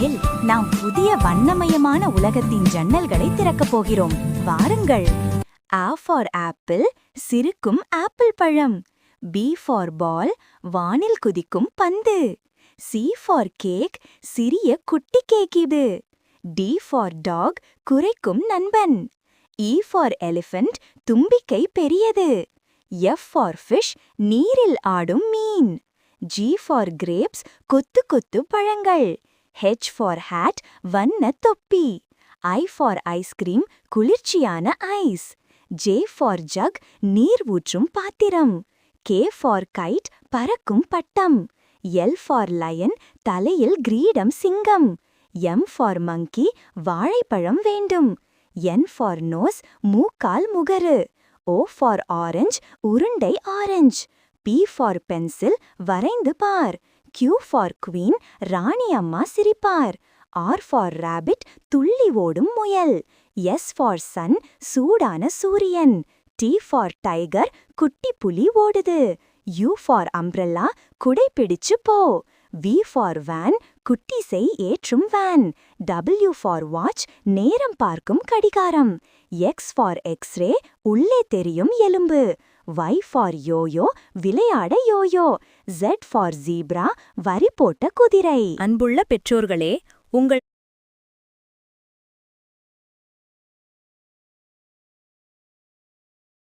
இனிமேல் நாம் புதிய வண்ணமயமான உலகத்தின் ஜன்னல்களை திறக்கப் போகிறோம். வாருங்கள். ஆ ஃபார் ஆப்பிள் சிரிக்கும் ஆப்பிள் பழம். பி ஃபார் பால் வானில் குதிக்கும் பந்து. சி ஃபார் கேக் சிறிய குட்டி கேக் இது. டி ஃபார் டாக் குறைக்கும் நண்பன். இ ஃபார் எலிஃபண்ட் தும்பிக்கை பெரியது. எஃப் ஃபார் ஃபிஷ் நீரில் ஆடும் மீன். ஜி ஃபார் கிரேப்ஸ் கொத்து கொத்து பழங்கள். ஹெச் ஃபார் ஹேட் வண்ண தொப்பி. I for ice cream cream ice J for jug நீர் ஊற்றும் பாத்திரம். கே ஃபார் கைட் பறக்கும் பட்டம். எல் ஃபார் லயன் தலையில் கிரீடம் சிங்கம். எம் ஃபார் மங்கி வாழைப்பழம் வேண்டும். என் ஃபார் நோஸ் மூக்கால் முகரு. ஓ ஃபார் ஆரஞ்ச் உருண்டை ஆரஞ்ச் பி ஃபார் பென்சில் வரைந்து பார். கியூ ஃபார் குவீன் ராணி அம்மா சிரிப்பார். ஆர் ஃபார் ராபிட் துள்ளி ஓடும் முயல். எஸ் ஃபார் சன் சூடான சூரியன். டி ஃபார் டைகர் குட்டி புலி ஓடுது. யூ ஃபார் அம்ப்ரல்லா குடை பிடிச்சு போ. வி ஃபார் வேன் குட்டிசை ஏற்றும் வேன் டபிள்யூ ஃபார் வாட்ச் நேரம் பார்க்கும் கடிகாரம். எக்ஸ் ஃபார் எக்ஸ்ரே உள்ளே தெரியும் எலும்பு. Y ஃபார் யோயோ விளையாட யோயோ Z ஃபார் ஜீப்ரா வரி போட்ட குதிரை. அன்புள்ள பெற்றோர்களே உங்கள்